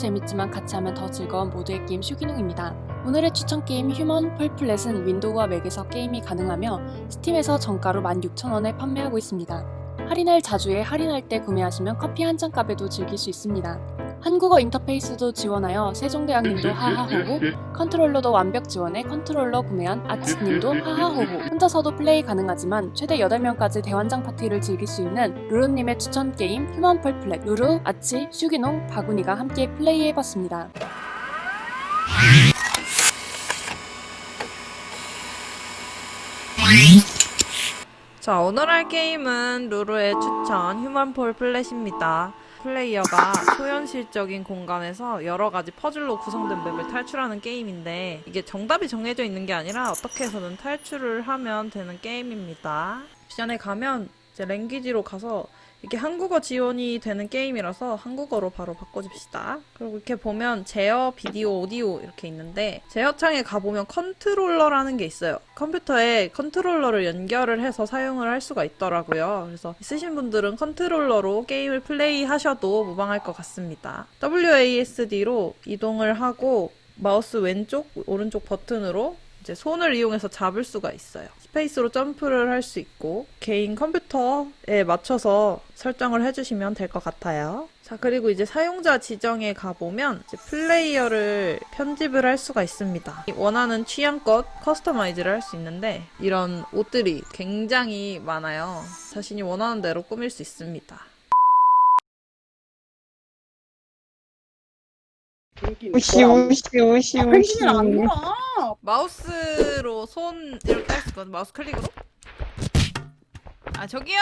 재밌지만 같이 하면 더 즐거운 모두의 게임 슈기농입니다. 오늘의 추천 게임 휴먼 펄플렛은 윈도우와 맥에서 게임이 가능하며 스팀에서 정가로 16,000원에 판매하고 있습니다. 할인할 자주에 할인할 때 구매하시면 커피 한 잔 값에도 즐길 수 있습니다. 한국어 인터페이스도 지원하여 세종대왕님도 하하호호, 컨트롤러도 완벽 지원해 컨트롤러 구매한 아치님도 하하호호. 혼자서도 플레이 가능하지만 최대 8명까지 대환장 파티를 즐길 수 있는 루루님의 추천 게임 휴먼 펄플렛. 루루, 아치, 슈기농, 바구니가 함께 플레이해봤습니다. 자, 오늘 할 게임은 루루의 추천 휴먼폴 플랫입니다. 플레이어가 초현실적인 공간에서 여러 가지 퍼즐로 구성된 맵을 탈출하는 게임인데 이게 정답이 정해져 있는 게 아니라 어떻게 해서든 탈출을 하면 되는 게임입니다. 미션에 가면 이제 랭귀지로 가서 이게 한국어 지원이 되는 게임이라서 한국어로 바로 바꿔줍시다. 그리고 이렇게 보면 제어, 비디오, 오디오 이렇게 있는데 제어창에 가보면 컨트롤러라는 게 있어요. 컴퓨터에 컨트롤러를 연결을 해서 사용을 할 수가 있더라고요. 그래서 있으신 분들은 컨트롤러로 게임을 플레이하셔도 무방할 것 같습니다. WASD로 이동을 하고 마우스 왼쪽, 오른쪽 버튼으로 이제 손을 이용해서 잡을 수가 있어요. 스페이스로 점프를 할 수 있고 개인 컴퓨터에 맞춰서 설정을 해주시면 될 것 같아요. 자 그리고 이제 사용자 지정에 가보면 이제 플레이어를 편집을 할 수가 있습니다. 원하는 취향껏 커스터마이즈를 할 수 있는데 이런 옷들이 굉장히 많아요. 자신이 원하는 대로 꾸밀 수 있습니다. 우시 우시 우시 우시 펭귄이 안 놀아. 마우스로 손 이렇게 할 수 있거든. 마우스 클릭으로. 아 저기요.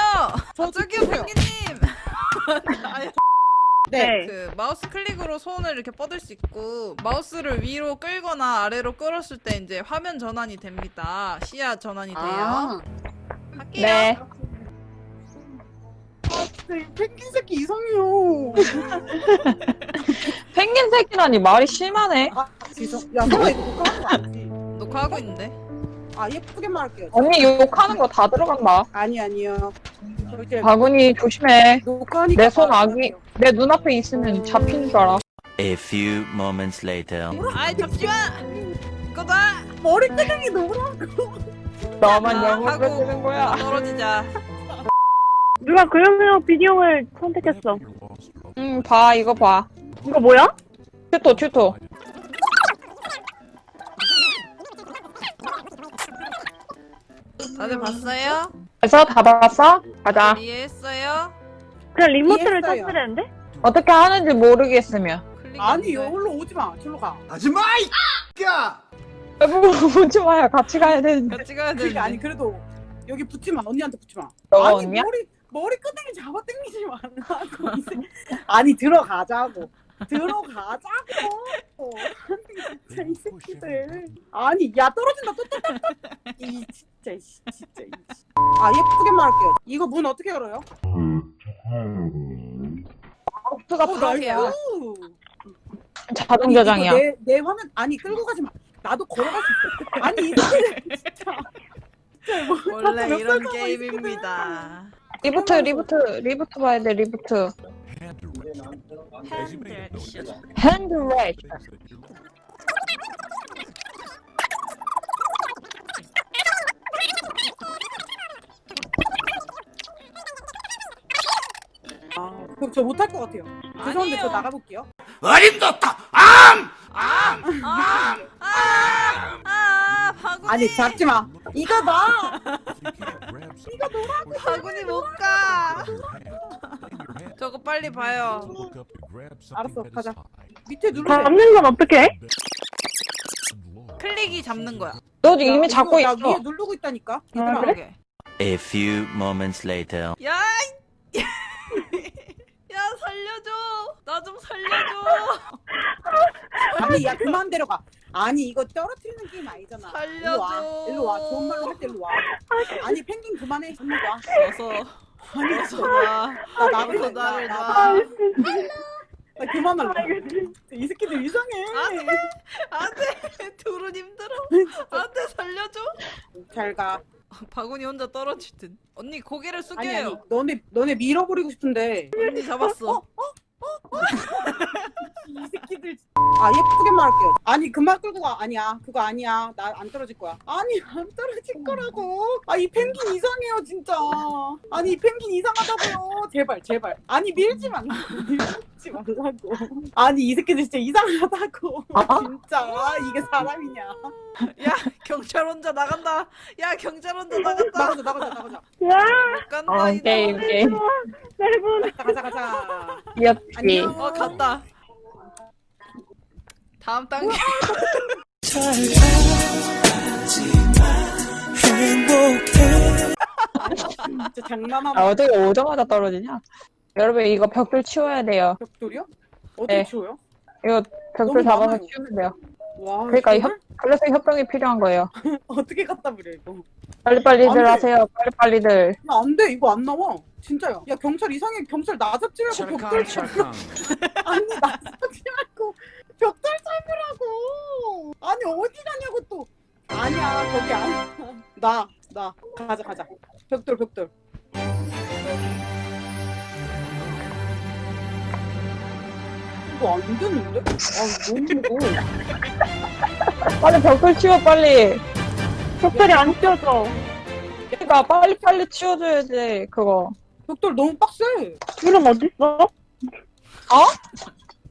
저 저기요 펭귄님. 아니, 네. 그 마우스 클릭으로 손을 이렇게 뻗을 수 있고 마우스를 위로 끌거나 아래로 끌었을 때 이제 화면 전환이 됩니다. 시야 전환이 돼요. 아, 할게요. 네이 펭귄 새끼 이상해요. 펭귄 새끼라니 말이 심하네 아, 죄송. 야, 너 이거 녹화하는 거 아니지? 녹화하고 있는데. 아, 예쁘게만 할게요. 언니 욕하는 거 다 들어간다 아니, 아니요. 저 이제 바구니 조심해 녹화하니까. 내손 바로 아기. 내 눈앞에 있으면 잡히는 줄 알아 A few moments later. 아이 잠시만. 이거다. 머리끄댕이 너무 너만 아, 영어 하고. 배우는 거야 떨어지자. 누가 그러면 비디오를 선택했어? 응 봐 이거 봐 이거 뭐야? 튜토 튜토 다들 봤어요? 그래서 다 봤어? 가자 이해했어요? 그냥 리모트를 이해했어요. 터뜨렸는데? 어떻게 하는지 모르겠으면 클릭 아니. 여기로 오지 마. 저로 가. 하지마 이 야! 여보 오지 마요 같이 가야 되는데 같이 가야 그게 되는데. 아니, 그래도 여기 붙지 마. 언니한테 붙지 마. 너가 아니, 언니야? 머리, 머리 끄댕이 잡아 당기지 말라고. 이 새- 아니, 들어가자고. 들어가자고. 아니, 진짜 이 새끼들. 아니, 야, 떨어진다. 또, 또, 또, 또. 이, 진짜, 이 씨, 진짜. 이 씨. 아, 예쁘게만 할게요. 이거 문 어떻게 열어요? 가 어. 나이스. 자동 저장이야 이거 내, 내 화면 아니 끌고 가지 마. 나도 걸어갈 수 있어. 아니 이 새끼들 진짜. 진짜 뭐 원래 몇 이런 게임입니다. 리부트 리부트 리부트 봐야 돼 리부트 핸드 레이 아, 그럼 저 못할 것 같아요. 죄송한데 저 아니에요. 나가볼게요. 어림도다 암! 아, 아, 아, 아, 바구니. 아니 잡지 마. 이거 봐. 바구니 못 가. 저거 빨리 봐요. 알았어, 가자. 밑에 누르래. 잡는 건 어떻게 해? 클릭이 잡는 거야. 너 이미 잡고 나 있어 위에 누르고 있다니까. 얘들아. 그러게. A few moments later. 야, 이- 야 살려줘. 나 좀 살려줘. 아니 야 그만 데려가. 아니 이거 떨어뜨리는 게임 아니잖아. 일로 와. 살려줘. 일로 와. 좋은 말로 할 때 일로 와. 아니 펭귄 그만해. 일로 와. 어서, 아니 어서 진짜. 나. 나 그만할래. 이 새끼들 이상해. 안돼, 둘은 힘들어. 안돼 살려줘. 잘 가. 바구니 혼자 떨어질 듯. 언니 고개를 아니 아니 숙여요. 너네 너네 밀어버리고 싶은데 언니 잡았어. 이 새끼들. 진짜. 아 예쁘게 말할게요. 아니 그만 끌고 가. 아니야 그거 아니야. 나 안 떨어질 거야. 아니 안 떨어질 거라고. 아 이 펭귄 이상해요 진짜. 아니 이 펭귄 이상하다고요. 제발 제발. 아니 밀지 마. 밀지 말라고. 아니 이 새끼들 진짜 이상하다고. 진짜 이게 사람이냐. 야 경찰 혼자 나간다. 야 경찰 혼자 나간다. 나가자 나가자 나가자. 야, 못 간다 어, 이 게임, 나라. 게임. 네 가자 가자 가자. 귀엽지. 안녕. 어 갔다. 다음 단계. 진짜 장난하나. 아, 어떻게 오자마자 떨어지냐? 여러분, 이거 벽돌 치워야 돼요. 벽돌이요? 어떻게 네. 치워요? 이거 벽돌 너무 잡아서 많아요. 치우면 돼요. 와. 그러니까 협, 그래서 협동이 필요한 거예요. 어떻게 갖다 버려 이거? 빨리빨리들 안 돼. 하세요. 빨리빨리들. 야, 안 돼. 이거 안 나와. 진짜야. 야, 경찰 이상해. 경찰 나 잡지 말고 벽돌 잡고. 아니, 나 잡지 말고 벽돌 잡으라고. 아니, 어디 가냐고 또. 아니야, 거기 아니야. 나, 나. 가자, 가자. 벽돌, 벽돌. 이거 안 되는데? 아, 너무 무거워. 빨리 벽돌 치워, 빨리. 벽돌이 안 씌워져. 그러니까 빨리 빨리 치워줘야지, 그거. 벽돌 너무 빡세. 줄은 어딨어? 어?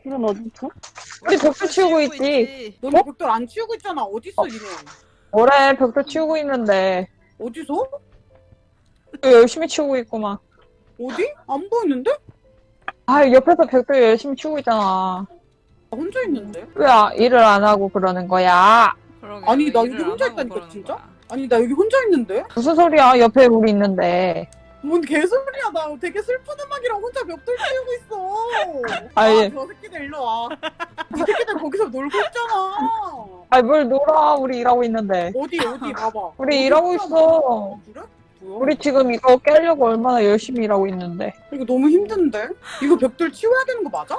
줄은 어딨어? 우리 벽돌 치우고 있지. 너네 벽돌 안 치우고 있잖아. 어딨어, 니네? 올해 벽돌 치우고 있는데. 어디서? 열심히 치우고 있구만. 어디? 안 보이는데? 아, 옆에서 벽돌 열심히 치우고 있잖아. 나 혼자 있는데? 왜 아- 일을 안 하고 그러는 거야? 그러게, 아니, 나 일을 여기 안 혼자 하고 있다니까, 그러는 진짜? 거야. 아니, 나 여기 혼자 있는데? 무슨 소리야? 옆에 우리 있는데. 뭔 개소리야 나 되게 슬픈 음악이랑 혼자 벽돌 치우고 있어 아니. 아, 저 새끼들 일로 와이 새끼들 거기서 놀고 있잖아 아이, 뭘 놀아. 우리 일하고 있는데. 어디 어디 봐봐 우리 일하고 있잖아. 있어. 그래? 뭐야? 우리 지금 이거 깨려고 얼마나 열심히 일하고 있는데. 이거 너무 힘든데? 이거 벽돌 치워야 되는 거 맞아?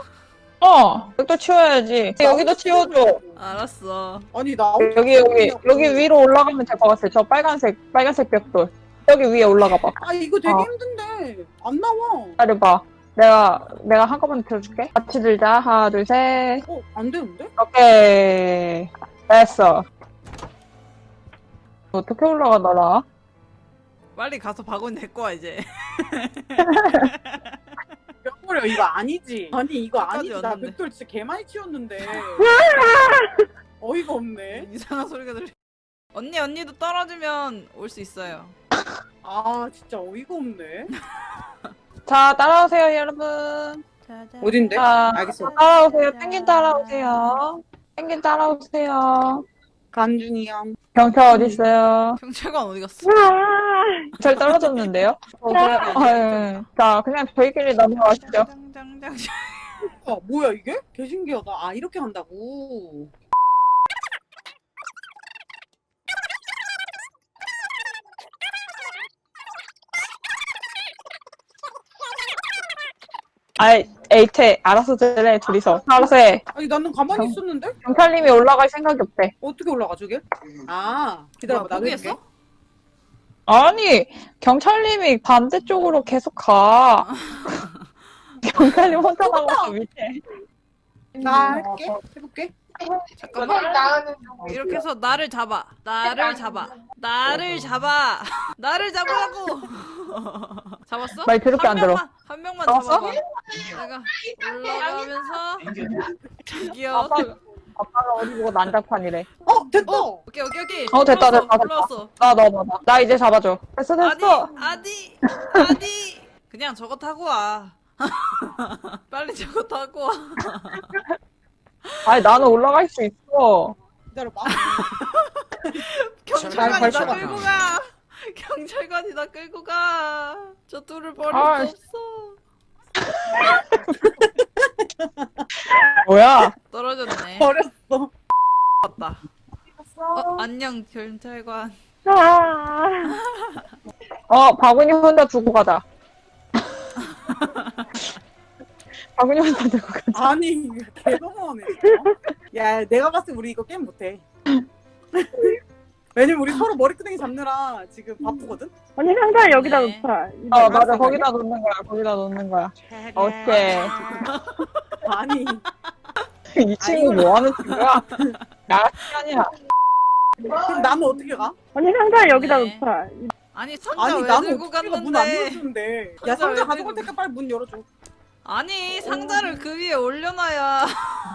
어, 벽돌 치워야지. 여기도 치워줘. 알았어. 아니 나 여기, 여기, 여기 위로 올라가면 될 것 같아. 저 빨간색, 빨간색 벽돌. 여기 위에 올라가 봐. 아 이거 되게 어. 힘든데 안 나와 기다려봐. 내가, 내가 한꺼번에 들어줄게. 같이 들자. 하나, 둘, 셋. 어안 되는데? 오케이. 됐어. 어떻게 올라가더라? 빨리 가서 바구니 데리고 와 이제. 벽돌이야 이거 아니지 아니 이거 아니지 나 왔는데. 벽돌 진짜 개 많이 치웠는데 어이가 없네 이상한 소리가 들려. 언니 언니도 떨어지면 올 수 있어요. 아 진짜 어이가 없네 자, 따라오세요, 여러분. 어딘데? 자, 알겠어 따라오세요. 펭귄 따라오세요. 펭귄 따라오세요. 간준이 형 경찰 어딨어요? 경찰관 어디 갔어? 와, 잘 떨어졌는데요? 어, 그래, 어, 예. 자, 그냥 저희끼리 넘어가시죠. 짱짱짱짱. 아, 뭐야 이게? 개 신기하다. 아 이렇게 한다고. 아이, 에이테, 알아서 들래, 둘이서. 알아서 해. 아니 나는 가만히 경- 있었는데 경찰님이 올라갈 생각이 없대. 어떻게 올라가 저게? 아 기다려봐 나도 포기했어? 해볼게. 아니, 경찰님이 반대쪽으로 계속 가. 경찰님 혼자 나가서 밑에. 나 할게. 해볼게. 잠깐만. 이렇게 해서 나를 잡아. 나를 잡아. 나를 잡아. 나를 잡으라고. 잡았어? 말 더럽게 한 안 들어. 명만, 한 명만 잡았어? 잡아봐. 내가 올라가면서 저기요. 아빠, 아빠가 어디 보고 난장판이래. 어 됐다. 어, 오케이 오케이 오케이. 어, 됐다, 됐다, 됐다. 올라왔어. 나, 나, 나, 나. 나 이제 잡아줘. 됐어, 됐어. 아니 아니. 그냥 저거 타고 와. 빨리 저거 타고 와. 아니, 나는 올라갈 수 있어. 기다려봐. 경찰관이 잘나 밟아. 끌고 가. 경찰관이 나 끌고 가. 저 둘을 버릴 아, 수 없어. 뭐야? 떨어졌네. 버렸어. 맞다. 어, 안녕 경찰관. 아, 어, 바구니 혼자 두고 가자. 두고 가자. 아니 개 너무하네. 진짜. 야 내가 봤을 때 우리 이거 게임 못해. 왜냐면 우리 서로 머리끄댕이 잡느라 지금 바쁘거든? 언니 상자를 여기다 네. 놓자. 어 맞아 거기다 놓는 거야 거기다 놓는 거야 오케이 아니 이 친구 뭐 하는 친구야? 나 아니야 그럼 나는 어떻게 가? 언니 상자를 여기다 네. 놓자. 아니 상자 아니 왜 나는 들고 어떻게 가 문안 갔는데? 열어주는데 야 상자 왜 상자 가져갈 테니까 빨리 문 열어줘 아니 상자를 그 위에 올려놔야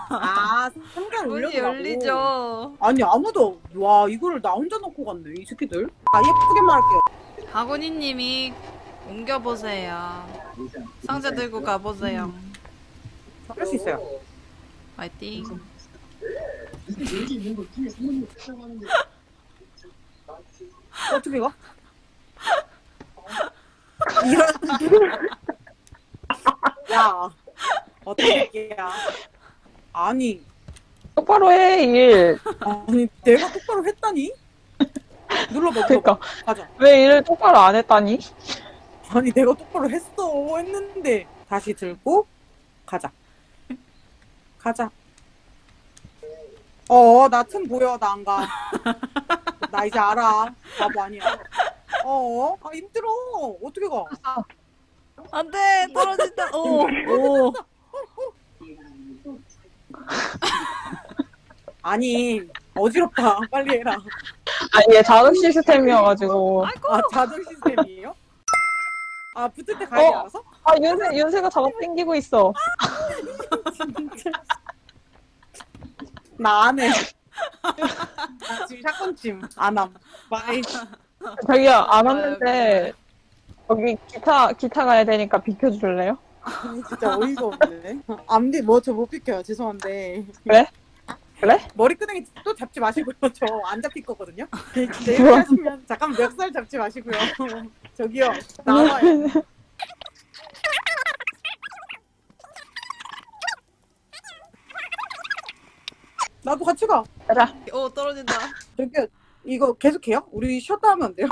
아 상자를 문이 올려주라고 열리죠. 아니 아무도 와 이거를 나 혼자 놓고 갔네 이 새끼들 아 예쁘게 말할게요 하고니님이 옮겨 보세요. 상자 들고 가보세요. 할 수 있어요 파이팅. 어떻게 가? 이런 야 어떻게 야? 아니. 똑바로 해 일. 아니 내가 똑바로 했다니? 눌러봐 눌러봐. 그러니까. 가자. 왜 일을 똑바로 안 했다니? 아니 내가 똑바로 했어 했는데. 다시 들고 가자. 가자. 어 나 틈 보여 나 안 가. 나 이제 알아. 바보 아니야. 어 아 힘들어. 어떻게 가 안돼 떨어진다. 오 오. 아니 어지럽다 빨리 해라 아니 얘 자동 시스템이어가지고 아 자동 시스템이에요? 아 붙을 때 가야 돼 어. 알아서? 아 윤세 윤세가 작업 땡기고 있어 나 안해 나 지금 샷건찜 안함 바이 자기야 안 아, 왔는데 거기 기타 기타 가야 되니까 비켜줄래요? 아니 진짜 어이가 없네. 암디 뭐저 못 비켜요. 죄송한데. 그래? 그래? 머리끄댕이 또 잡지 마시고요. 저 안 잡힐 거거든요. 내일 하시면 잠깐만 멱살 잡지 마시고요. 저기요 나와요. 나도 같이 가. 가자 오 떨어진다. 저기 이거 계속해요? 우리 쉬었다 하면 안 돼요?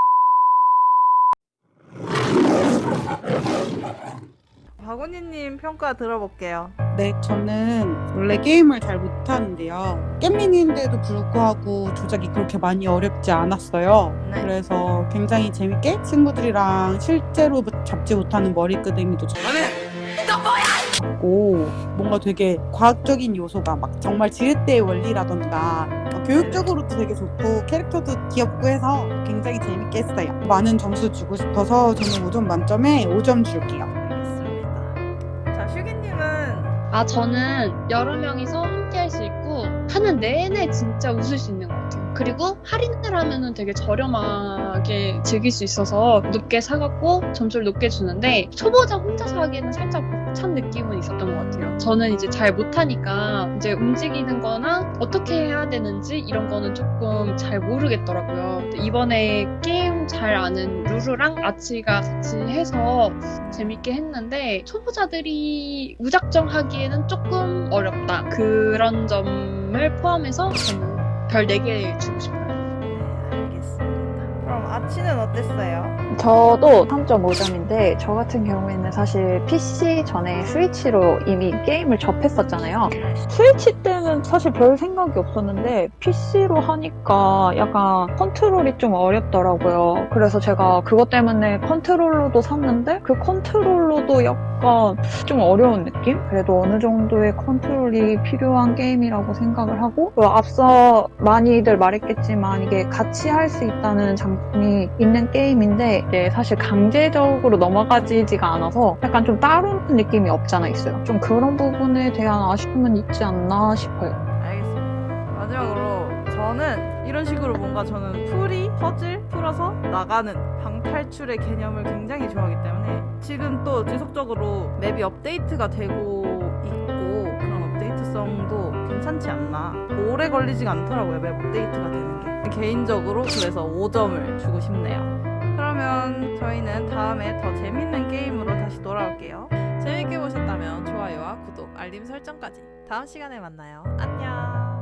박원희님 평가 들어볼게요. 네, 저는 원래 게임을 잘 못하는데요. 깻민인데도 불구하고 조작이 그렇게 많이 어렵지 않았어요. 네. 그래서 굉장히 재밌게 친구들이랑 실제로 잡지 못하는 머리끄댕이도 잡고 뭔가 되게 과학적인 요소가 막 정말 지렛대의 원리라던가 어, 교육적으로도 되게 좋고 캐릭터도 귀엽고 해서 굉장히 재밌게 했어요. 많은 점수 주고 싶어서 저는 5점 만점에 5점 줄게요. 아, 저는 여러 명이서 함께 할 수 있고, 하는 내내 진짜 웃을 수 있는 것 같아요. 그리고 할인을 하면은 되게 저렴하게 즐길 수 있어서 높게 사갖고 점수를 높게 주는데, 초보자 혼자서 하기에는 살짝 벅찬 느낌은 있었던 것 같아요. 저는 이제 잘 못하니까, 이제 움직이는 거나 어떻게 해야 되는지 이런 거는 조금 잘 모르겠더라고요. 이번에 게임 잘 아는 루루랑 아치가 같이 해서 재밌게 했는데 초보자들이 무작정 하기에는 조금 어렵다. 그런 점을 포함해서 저는 별 4개 주고 싶어요. 네 알겠습니다. 아치는 어땠어요? 저도 3.5점인데 저 같은 경우에는 사실 PC 전에 스위치로 이미 게임을 접했었잖아요. 스위치 때는 사실 별 생각이 없었는데 PC로 하니까 약간 컨트롤이 좀 어렵더라고요. 그래서 제가 그것 때문에 컨트롤러도 샀는데 그 컨트롤러도 약간 좀 어려운 느낌? 그래도 어느 정도의 컨트롤이 필요한 게임이라고 생각을 하고 그 앞서 많이들 말했겠지만 이게 같이 할 수 있다는 장점 이 있는 게임인데 이게 사실 강제적으로 넘어가지지가 않아서 약간 좀 따로는 느낌이 없잖아 있어요. 좀 그런 부분에 대한 아쉬움은 있지 않나 싶어요. 알겠습니다. 마지막으로 저는 이런 식으로 뭔가 저는 풀이 퍼즐 풀어서 나가는 방탈출의 개념을 굉장히 좋아하기 때문에 지금 또 지속적으로 맵이 업데이트가 되고 업데이트성도 괜찮지 않나? 오래 걸리지가 않더라고요 맵 업데이트가 되는 게. 개인적으로 그래서 5점을 주고 싶네요. 그러면 저희는 다음에 더 재밌는 게임으로 다시 돌아올게요. 재밌게 보셨다면 좋아요와 구독 알림 설정까지 다음 시간에 만나요. 안녕